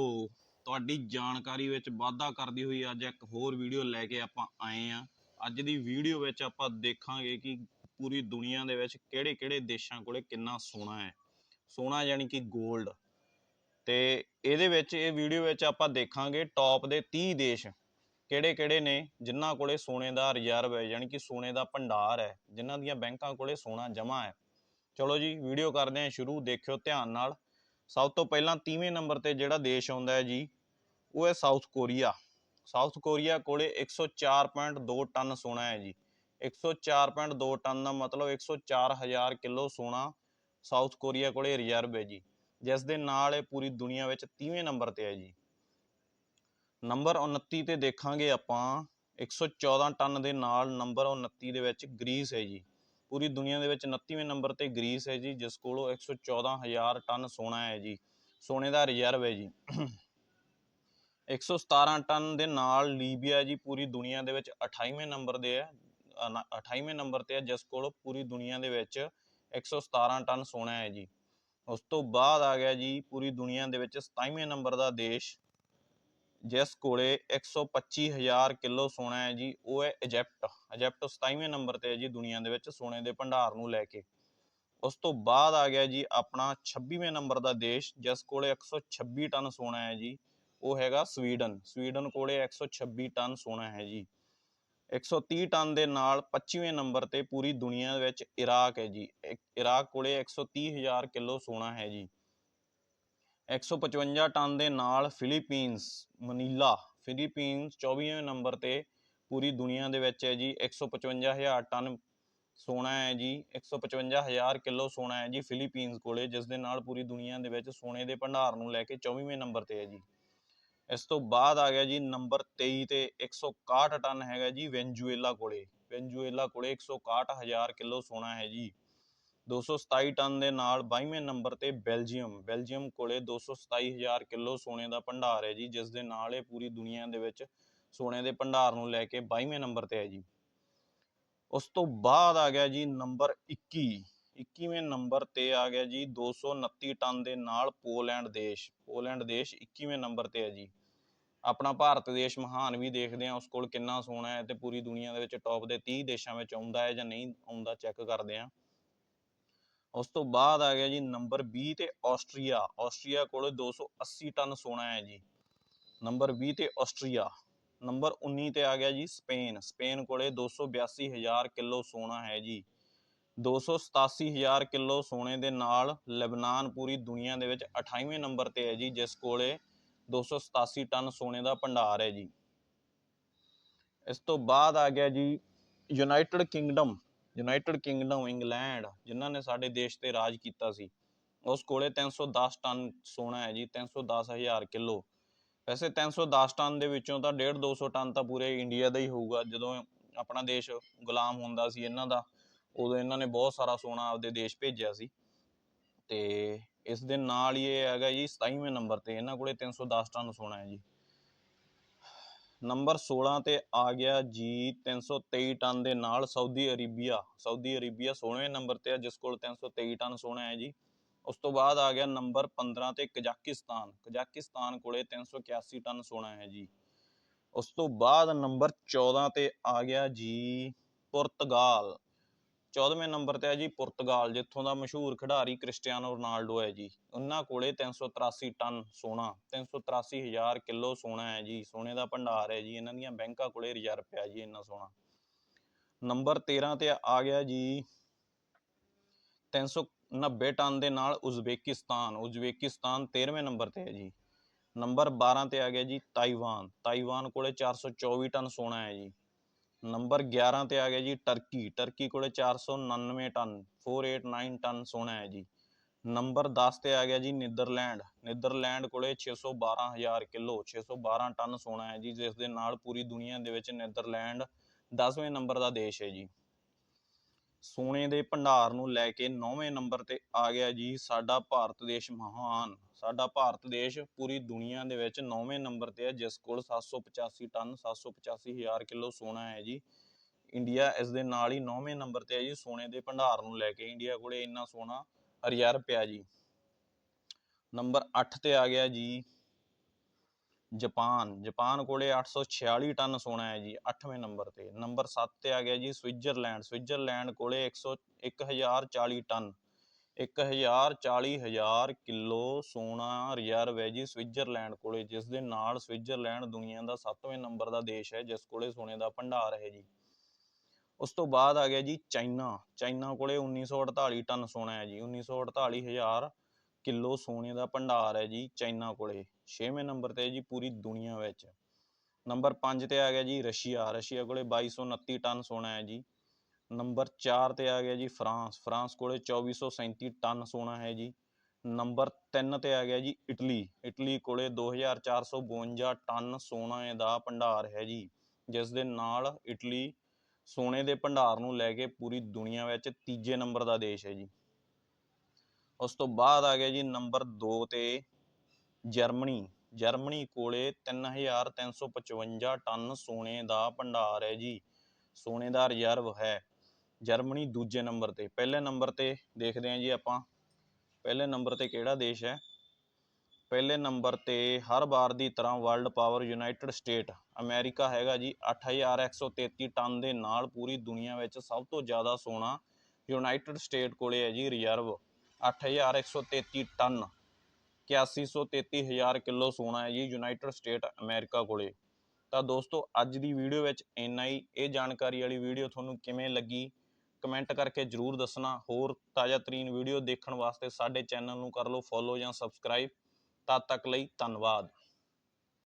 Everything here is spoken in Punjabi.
ਦੋਸਤੋ ਤੁਹਾਡੀ ਜਾਣਕਾਰੀ ਵਿੱਚ ਵਾਧਾ ਕਰਦੀ ਹੋਈ ਅੱਜ ਇੱਕ ਹੋਰ ਵੀਡੀਓ ਲੈ ਕੇ ਆਪਾਂ ਆਏ ਆ ਅੱਜ ਦੀ ਵੀਡੀਓ ਵਿੱਚ ਆਪਾਂ ਦੇਖਾਂਗੇ ਕਿ ਪੂਰੀ ਦੁਨੀਆ ਦੇ ਵਿੱਚ ਕਿਹੜੇ-ਕਿਹੜੇ ਦੇਸ਼ਾਂ ਕੋਲੇ ਕਿੰਨਾ ਸੋਨਾ ਹੈ। ਸੋਨਾ ਯਾਨੀ ਕਿ 골ਡ ਤੇ ਇਹਦੇ ਵਿੱਚ, ਇਹ ਵੀਡੀਓ ਵਿੱਚ ਆਪਾਂ ਦੇਖਾਂਗੇ ਟੌਪ ਦੇ 30 ਦੇਸ਼ ਕਿਹੜੇ-ਕਿਹੜੇ ਨੇ, ਜਿਨ੍ਹਾਂ ਕੋਲੇ ਸੋਨੇ ਦਾ ਰਿਜ਼ਰਵ ਹੈ, ਯਾਨੀ ਕਿ ਸੋਨੇ ਦਾ ਭੰਡਾਰ ਹੈ, ਜਿਨ੍ਹਾਂ ਦੀਆਂ ਬੈਂਕਾਂ ਕੋਲੇ ਸੋਨਾ ਜਮ੍ਹਾਂ ਹੈ। ਚਲੋ ਜੀ ਵੀਡੀਓ ਕਰਦੇ ਹਾਂ ਸ਼ੁਰੂ, ਦੇਖਿਓ ਧਿਆਨ ਨਾਲ। ਸਭ ਤੋਂ ਪਹਿਲਾਂ 30ਵੇਂ ਨੰਬਰ ਤੇ ਜਿਹੜਾ ਦੇਸ਼ ਆਉਂਦਾ ਹੈ ਜੀ ਉਹ ਹੈ ਸਾਊਥ ਕੋਰੀਆ। ਸਾਊਥ ਕੋਰੀਆ ਕੋਲੇ 104.2 ਟਨ ਸੋਨਾ ਹੈ ਜੀ। 104.2 ਟਨ ਦਾ ਮਤਲਬ 104,000 ਕਿਲੋ ਸੋਨਾ ਸਾਊਥ ਕੋਰੀਆ ਕੋਲੇ ਰਿਜ਼ਰਵ ਹੈ ਜੀ। ਜਿਸ ਦੇ ਨਾਲ ਇਹ ਪੂਰੀ ਦੁਨੀਆ ਵਿੱਚ 30ਵੇਂ ਨੰਬਰ ਤੇ ਹੈ ਜੀ। ਨੰਬਰ 29 ਤੇ ਦੇਖਾਂਗੇ ਆਪਾਂ। 114 ਟਨ ਦੇ ਨਾਲ ਨੰਬਰ 29 ਦੇ ਵਿੱਚ ਗ੍ਰੀਸ ਹੈ ਜੀ। ਪੂਰੀ ਦੁਨੀਆ ਦੇ ਵਿੱਚ 29ਵੇਂ ਨੰਬਰ ਤੇ ਗ੍ਰੀਸ ਹੈ ਜੀ ਜਿਸ ਕੋਲੋਂ 114000 ਟਨ ਸੋਨਾ ਹੈ ਜੀ ਸੋਨੇ ਦਾ ਰਿਜ਼ਰਵ ਹੈ ਜੀ। 117 ਟਨ ਦੇ ਨਾਲ ਲੀਬੀਆ ਜੀ ਪੂਰੀ ਦੁਨੀਆ ਦੇ ਵਿੱਚ 28ਵੇਂ ਨੰਬਰ ਦੇ ਹੈ ਅ, 28ਵੇਂ ਨੰਬਰ ਤੇ ਹੈ ਜਿਸ ਕੋਲ ਪੂਰੀ ਦੁਨੀਆ ਦੇ ਵਿੱਚ 117 ਟਨ ਸੋਨਾ ਹੈ ਜੀ। ਉਸ ਤੋਂ ਬਾਅਦ ਆ ਗਿਆ ਜੀ ਪੂਰੀ ਦੁਨੀਆ ਦੇ ਵਿੱਚ 27ਵੇਂ ਨੰਬਰ ਦਾ ਦੇਸ਼ ਜਿਸ ਕੋਲੇ 125000 ਕਿਲੋ ਸੋਨਾ ਹੈ ਜੀ, ਉਹ ਹੈ ਇਜਿਪਟ ਇਜਿਪਟ 27ਵੇਂ ਨੰਬਰ ਤੇ ਹੈ ਜੀ ਦੁਨੀਆ ਦੇ ਵਿੱਚ ਸੋਨੇ ਦੇ ਭੰਡਾਰ ਨੂੰ ਲੈ ਕੇ। ਉਸ ਤੋਂ ਬਾਅਦ ਆ ਗਿਆ ਜੀ ਆਪਣਾ 26ਵੇਂ ਨੰਬਰ ਦਾ ਦੇਸ਼, ਜਿਸ ਕੋਲੇ 126 ਟਨ ਸੋਨਾ ਹੈ ਜੀ, ਉਹ ਹੈਗਾ ਸਵੀਡਨ। ਸਵੀਡਨ ਕੋਲੇ 126 ਟਨ ਸੋਨਾ ਹੈ ਜੀ। 130 ਟਨ ਦੇ ਨਾਲ 25ਵੇਂ ਨੰਬਰ ਤੇ ਪੂਰੀ ਦੁਨੀਆ ਵਿੱਚ ਇਰਾਕ ਹੈ ਜੀ। ਇਰਾਕ ਕੋਲੇ 130000 ਕਿਲੋ ਸੋਨਾ ਹੈ ਜੀ। 155 ਟਨ ਦੇ ਨਾਲ ਫਿਲੀਪੀਨਸ, ਮਨੀਲਾ, ਫਿਲੀਪੀਨਸ 24ਵੇਂ ਨੰਬਰ ਤੇ ਪੂਰੀ ਦੁਨੀਆ ਦੇ ਵਿੱਚ ਹੈ ਜੀ। 155000 ਟਨ ਸੋਨਾ ਹੈ ਜੀ। 155000 ਕਿਲੋ ਸੋਨਾ ਹੈ ਜੀ ਫਿਲੀਪੀਨਸ ਕੋਲੇ, ਜਿਸ ਦੇ ਨਾਲ ਪੂਰੀ ਦੁਨੀਆ ਦੇ ਵਿੱਚ ਸੋਨੇ ਦੇ ਭੰਡਾਰ ਨੂੰ ਲੈ ਕੇ 24ਵੇਂ ਨੰਬਰ ਤੇ ਹੈ ਜੀ। ਇਸ ਤੋਂ ਬਾਅਦ ਆ ਗਿਆ ਜੀ ਨੰਬਰ 23 ਤੇ 161 ਟਨ ਹੈਗਾ ਜੀ ਵੈਂਜੂਏਲਾ ਕੋਲੇ। ਵੈਂਜੂਏਲਾ ਕੋਲੇ 161000 ਕਿਲੋ ਸੋਨਾ ਹੈ ਜੀ। 227 ਟਨ ਦੇ ਨਾਲ 22ਵੇਂ ਨੰਬਰ ਤੇ ਬੈਲਜੀਅਮ ਬੈਲਜੀਅਮ ਕੋਲੇ 227000 ਕਿਲੋ ਸੋਨੇ ਦਾ ਭੰਡਾਰ ਹੈ ਜੀ ਜਿਸ ਦੇ ਨਾਲ ਇਹ ਪੂਰੀ ਦੁਨੀਆ ਦੇ ਵਿੱਚ ਸੋਨੇ ਦੇ ਭੰਡਾਰ ਨੂੰ ਲੈ ਕੇ 22ਵੇਂ ਨੰਬਰ ਤੇ ਹੈ ਜੀ। ਉਸ ਤੋਂ ਬਾਅਦ ਆ ਗਿਆ ਜੀ ਨੰਬਰ 21 21ਵੇਂ ਨੰਬਰ ਤੇ ਆ ਗਿਆ ਜੀ 229 ਟਨ ਦੇ ਨਾਲ ਪੋਲੈਂਡ ਦੇਸ਼। ਪੋਲੈਂਡ ਦੇਸ਼ 21ਵੇਂ ਨੰਬਰ ਤੇ ਹੈ ਜੀ। ਆਪਣਾ ਭਾਰਤ ਦੇਸ਼ ਮਹਾਨ ਵੀ ਦੇਖਦੇ ਆ ਉਸ ਕੋਲ ਕਿੰਨਾ ਸੋਨਾ ਹੈ ਤੇ ਪੂਰੀ ਦੁਨੀਆ ਦੇ ਵਿੱਚ ਟੌਪ ਦੇ 30 ਦੇਸ਼ਾਂ ਵਿੱਚ ਆਉਂਦਾ ਹੈ ਜਾਂ ਨਹੀਂ ਆਉਂਦਾ ਚੈੱਕ ਕਰਦੇ ਆ ਉਸ ਤੋਂ ਬਾਅਦ ਆ ਗਿਆ ਜੀ ਨੰਬਰ 20 ਤੇ ਆਸਟਰੀਆ। ਆਸਟਰੀਆ ਕੋਲ 280 ਟਨ ਸੋਨਾ ਹੈ ਜੀ। ਨੰਬਰ 20 ਤੇ ਆਸਟਰੀਆ। ਨੰਬਰ 19 ਤੇ ਆ ਗਿਆ ਜੀ ਸਪੇਨ। ਸਪੇਨ ਕੋਲੇ 282000 ਕਿਲੋ ਸੋਨਾ ਹੈ ਜੀ। 287000 ਕਿਲੋ ਸੋਨੇ ਦੇ ਨਾਲ ਲੈਬਨਾਨ ਪੂਰੀ ਦੁਨੀਆ ਦੇ ਵਿੱਚ 28ਵੇਂ ਨੰਬਰ ਤੇ ਹੈ ਜੀ, ਜਿਸ ਕੋਲੇ 287 ਟਨ ਸੋਨੇ ਦਾ ਭੰਡਾਰ ਹੈ ਜੀ। ਇਸ ਤੋਂ ਬਾਅਦ ਆ ਗਿਆ ਜੀ United Kingdom. United Kingdom England ਜਿਨ੍ਹਾਂ ਨੇ ਸਾਡੇ ਦੇਸ਼ ਤੇ ਰਾਜ ਕੀਤਾ ਸੀ। ਉਸ ਕੋਲੇ 310 ਟਨ ਸੋਨਾ ਹੈ ਜੀ 310000 ਕਿਲੋ। ਵੈਸੇ 310 ਟਨ ਦੇ ਵਿੱਚੋਂ ਤਾਂ 1.5 200 ਟਨ ਤਾਂ ਪੂਰੇ ਇੰਡੀਆ ਦਾ ਹੀ ਹੋਊਗਾ। ਜਦੋਂ ਆਪਣਾ ਦੇਸ਼ ਗੁਲਾਮ ਹੁੰਦਾ ਸੀ ਇਹਨਾਂ ਦਾ, ਉਦੋਂ ਇਹਨਾਂ ਨੇ ਬਹੁਤ ਸਾਰਾ ਸੋਨਾ ਆਪਦੇ ਦੇਸ਼ ਭੇਜਿਆ ਸੀ। ਤੇ ਇਸ ਦੇ ਨਾਲ ਹੀ ਇਹ ਹੈਗਾ ਜੀ 27ਵੇਂ ਨੰਬਰ ਤੇ ਇਹਨਾਂ ਕੋਲੇ 310 ਟਨ ਸੋਨਾ ਹੈ ਜੀ। ਨੰਬਰ 16 ਤੇ ਆ ਗਿਆ ਜੀ 323 ਟਨ ਦੇ ਨਾਲ ਸਾਊਦੀ ਅਰੇਬੀਆ। ਸਾਊਦੀ ਅਰੇਬੀਆ 16ਵੇਂ ਨੰਬਰ ਤੇ ਆ, ਜਿਸ ਕੋਲ 323 ਟਨ ਸੋਨਾ ਹੈ ਜੀ। ਉਸ ਤੋਂ ਬਾਅਦ ਆ ਗਿਆ ਨੰਬਰ 15 ਤੇ ਕਜ਼ਾਕਿਸਤਾਨ। ਕਜ਼ਾਕਿਸਤਾਨ ਕੋਲੇ 381 ਟਨ ਸੋਨਾ ਹੈ ਜੀ। ਉਸ ਤੋਂ ਬਾਅਦ ਨੰਬਰ 14 ਤੇ ਆ ਗਿਆ ਜੀ ਪੁਰਤਗਾਲ। 14ਵੇਂ ਨੰਬਰ ਤੇ ਹੈ ਜੀ ਪੁਰਤਗਾਲ, ਜਿੱਥੋਂ ਦਾ ਮਸ਼ਹੂਰ ਖਿਡਾਰੀ ਕ੍ਰਿਸਟੀਆਨੋ ਰੋਨਾਲਡੋ ਹੈ ਜੀ। ਉਹਨਾਂ ਕੋਲੇ 383 ਟਨ ਸੋਨਾ 383000 ਕਿਲੋ ਸੋਨਾ ਹੈ ਜੀ। ਸੋਨੇ ਦਾ ਭੰਡਾਰ ਹੈ ਜੀ। ਇਹਨਾਂ ਦੀਆਂ ਬੈਂਕਾਂ ਕੋਲੇ ਰਿਜ਼ਰਵ ਪਿਆ ਜੀ ਇੰਨਾ ਸੋਨਾ। ਨੰਬਰ 13 ਤੇ ਆ ਗਿਆ ਜੀ 390 ਟਨ ਦੇ ਨਾਲ ਉਜ਼ਬੇਕਿਸਤਾਨ। ਉਜ਼ਬੇਕਿਸਤਾਨ 13ਵੇਂ ਨੰਬਰ ਤੇ ਹੈ ਜੀ। ਨੰਬਰ 12 ਤੇ ਆ ਗਿਆ ਜੀ ਤਾਈਵਾਨ। ਤਾਈਵਾਨ ਕੋਲੇ 424 ਟਨ ਸੋਨਾ ਹੈ ਜੀ। ਨੰਬਰ 11 ਤੇ ਆ ਗਿਆ ਜੀ ਟਰਕੀ ਟਰਕੀ ਕੋਲੇ 499 ਟਨ 489 ਟਨ ਸੋਨਾ ਹੈ ਜੀ। ਨੰਬਰ 10 ਤੇ ਆ ਗਿਆ ਜੀ ਨੀਦਰਲੈਂਡ ਨੀਦਰਲੈਂਡ ਕੋਲੇ 612000 ਕਿਲੋ 612 ਟਨ ਸੋਨਾ ਹੈ ਜੀ, ਜਿਸ ਦੇ ਨਾਲ ਪੂਰੀ ਦੁਨੀਆ ਦੇ ਵਿੱਚ ਨੀਦਰਲੈਂਡ 10ਵੇਂ ਨੰਬਰ ਦਾ ਦੇਸ਼ ਹੈ ਜੀ। ਸੋਨੇ ਦੇ ਭੰਡਾਰ ਨੂੰ ਲੈ ਕੇ 9ਵੇਂ ਨੰਬਰ ਤੇ ਆ ਗਿਆ ਜੀ ਸਾਡਾ ਭਾਰਤ ਦੇਸ਼ ਮਹਾਨ। ਸਾਡਾ ਭਾਰਤ ਦੇਸ਼ ਪੂਰੀ ਦੁਨੀਆ ਦੇ ਵਿੱਚ 9ਵੇਂ ਨੰਬਰ ਤੇ ਹੈ, ਜਿਸ ਕੋਲ 785 ਟਨ 785000 ਕਿਲੋ ਸੋਨਾ ਹੈ ਜੀ। ਇੰਡੀਆ ਇਸ ਦੇ ਨਾਲ ਹੀ 9ਵੇਂ ਨੰਬਰ ਤੇ ਹੈ ਜੀ, ਸੋਨੇ ਦੇ ਭੰਡਾਰ ਨੂੰ ਲੈ ਕੇ ਇੰਡੀਆ ਕੋਲੇ ਇੰਨਾ ਸੋਨਾ ਰਿਜ਼ਰਵ ਪਿਆ ਜੀ। ਨੰਬਰ 8 ਤੇ ਆ ਗਿਆ ਜੀ, ਜਾਪਾਨ। ਜਾਪਾਨ ਕੋਲੇ 846 ਟਨ ਸੋਨਾ ਹੈ ਜੀ 8ਵੇਂ ਨੰਬਰ ਤੇ। ਨੰਬਰ 7 ਤੇ ਆ ਗਿਆ ਜੀ, ਸਵਿਟਜ਼ਰਲੈਂਡ। ਸਵਿਟਜ਼ਰਲੈਂਡ ਕੋਲੇ 100 1040 ਟਨ। 1040 ਹਜ਼ਾਰ ਕਿਲੋ ਸੋਨਾ ਰਿਜ਼ਰਵ ਹੈ ਜੀ ਸਵਿਟਜ਼ਰਲੈਂਡ ਕੋਲੇ, ਜਿਸ ਦੇ ਨਾਲ ਸਵਿਟਜ਼ਰਲੈਂਡ ਦੁਨੀਆ ਦਾ 7ਵੇਂ ਨੰਬਰ ਦਾ ਦੇਸ਼ ਹੈ, ਜਿਸ ਕੋਲੇ ਸੋਨੇ ਦਾ ਭੰਡਾਰ ਹੈ ਜੀ। ਉਸ ਤੋਂ ਬਾਅਦ ਆ ਗਿਆ ਜੀ ਚਾਈਨਾ। ਚਾਈਨਾ ਕੋਲੇ 1948 ਟਨ ਸੋਨਾ ਹੈ ਜੀ। 1948 ਹਜ਼ਾਰ ਕਿਲੋ ਸੋਨੇ ਦਾ ਭੰਡਾਰ ਹੈ ਜੀ ਚਾਈਨਾ ਕੋਲੇ। 6ਵੇਂ ਨੰਬਰ ਤੇ ਹੈ ਜੀ ਪੂਰੀ ਦੁਨੀਆ ਵਿੱਚ। ਨੰਬਰ 5 ਤੇ ਆ ਗਿਆ ਜੀ ਰਸ਼ੀਆ। ਰਸ਼ੀਆ ਕੋਲੇ 2229 ਟਨ ਸੋਨਾ ਹੈ ਜੀ। ਨੰਬਰ 4 ਤੇ ਆ ਗਿਆ ਜੀ ਫਰਾਂਸ। ਫਰਾਂਸ ਕੋਲੇ 2437 ਟਨ ਸੋਨਾ ਹੈ ਜੀ। ਨੰਬਰ 3 ਤੇ ਆ ਗਿਆ ਜੀ ਇਟਲੀ। ਇਟਲੀ ਕੋਲੇ 2452 ਟਨ ਸੋਨਾ ਦਾ ਭੰਡਾਰ ਹੈ ਜੀ। ਜਿਸ ਦੇ ਨਾਲ ਇਟਲੀ ਸੋਨੇ ਦੇ ਭੰਡਾਰ ਨੂੰ ਲੈ ਕੇ ਪੂਰੀ ਦੁਨੀਆ ਵਿੱਚ ਤੀਜੇ ਨੰਬਰ ਦਾ ਦੇਸ਼ ਹੈ ਜੀ। ਉਸ ਤੋਂ ਬਾਅਦ ਆ ਗਿਆ ਜੀ ਨੰਬਰ 2 ਤੇ ਜਰਮਨੀ। ਜਰਮਨੀ ਕੋਲੇ 3355 ਟਨ ਸੋਨੇ ਦਾ ਭੰਡਾਰ ਹੈ ਜੀ। ਸੋਨੇ ਦਾ ਰਿਜ਼ਰਵ ਹੈ। ਜਰਮਨੀ ਦੂਜੇ ਨੰਬਰ ਤੇ। ਪਹਿਲੇ ਨੰਬਰ ਤੇ ਦੇਖਦੇ ਹਾਂ ਜੀ ਆਪਾਂ। ਪਹਿਲੇ ਨੰਬਰ ਤੇ ਕਿਹੜਾ ਦੇਸ਼ ਹੈ? ਪਹਿਲੇ ਨੰਬਰ ਤੇ ਹਰ ਵਾਰ ਦੀ ਤਰ੍ਹਾਂ world power United State America ਹੈਗਾ ਜੀ। 8133 ਟਨ ਦੇ ਨਾਲ ਪੂਰੀ ਦੁਨੀਆ ਵਿੱਚ ਸਭ ਤੋਂ ਜ਼ਿਆਦਾ ਸੋਨਾ ਯੂਨਾਈਟਿਡ ਸਟੇਟ ਕੋਲੇ ਹੈ ਜੀ ਰਿਜ਼ਰਵ 8133 ਟਨ। 8133 ਹਜ਼ਾਰ ਕਿਲੋ ਸੋਨਾ ਹੈ ਜੀ ਯੂਨਾਈਟਿਡ ਸਟੇਟ ਅਮਰੀਕਾ ਕੋਲੇ। ਤਾਂ ਦੋਸਤੋ, ਅੱਜ ਦੀ ਵੀਡੀਓ ਵਿੱਚ ਇੰਨਾ ਹੀ। ਇਹ ਜਾਣਕਾਰੀ ਵਾਲੀ ਵੀਡੀਓ ਤੁਹਾਨੂੰ ਕਿਵੇਂ ਲੱਗੀ? ਕਮੈਂਟ ਕਰਕੇ ਜਰੂਰ ਦੱਸਣਾ। ਹੋਰ ਤਾਜ਼ਾ ਤਰੀਨ ਵੀਡੀਓ ਦੇਖਣ ਵਾਸਤੇ ਸਾਡੇ ਚੈਨਲ ਨੂੰ ਕਰ ਲਓ ਫੋਲੋ ਜਾਂ ਸਬਸਕ੍ਰਾਈਬ ਤਦ ਤੱਕ ਲਈ ਧੰਨਵਾਦ।